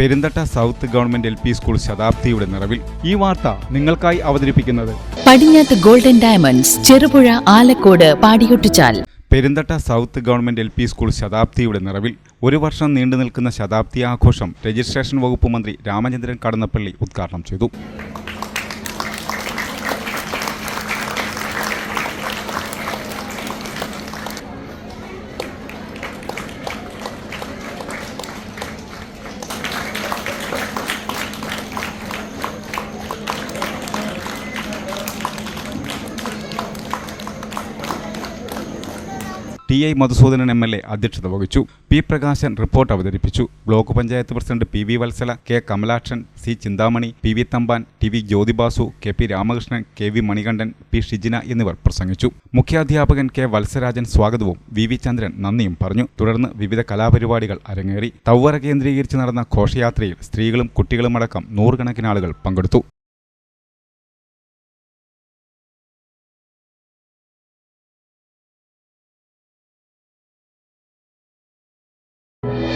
Perinthatta south government L P school ശതാബ്ദിയുടെ നിറവിൽ ഈ വാർത്ത നിങ്ങൾക്കായി അവതരിപ്പിക്കുന്നത്. Padinjath golden diamonds Cherupuzha Alakode Padiyottuchal. Perunthatta south government L P school ശതാബ്ദിയുടെ നിറവിൽ ഒരു വർഷം നീണ്ടു നിൽക്കുന്ന ശതാബ്ദി ആഘോഷം രജിസ്ട്രേഷൻ വകുപ്പ് മന്ത്രി രാമചന്ദ്രൻ കടന്നപ്പള്ളി ഉദ്ഘാടനം ചെയ്തു. T I Madhusoodanan M L A അധ്യക്ഷത വഹിച്ചു. പി പ്രകാശൻ റിപ്പോർട്ട് അവതരിപ്പിച്ചു. Block panchayat president P V Vatsala K Kamalakshan C Chinthamani P V Thampan T V Jyothibasu K P Ramakrishnan K V Manikandan P Shijina എന്നിവർ പ്രസംഗിച്ചു. മുഖ്യാധ്യാപകൻ K Valsarajan സ്വാഗതവും V V ചന്ദ്രൻ നന്ദിയും പറഞ്ഞു. തുടർന്ന് വിവിധ കലാപരിപാടികൾ അരങ്ങേറി. തവ്വറ കേന്ദ്രീകരിച്ച് നടന്ന ഘോഷയാത്രയിൽ സ്ത്രീകളും കുട്ടികളുമടക്കം നൂറുകണക്കിന് ആളുകൾ പങ്കെടുത്തു.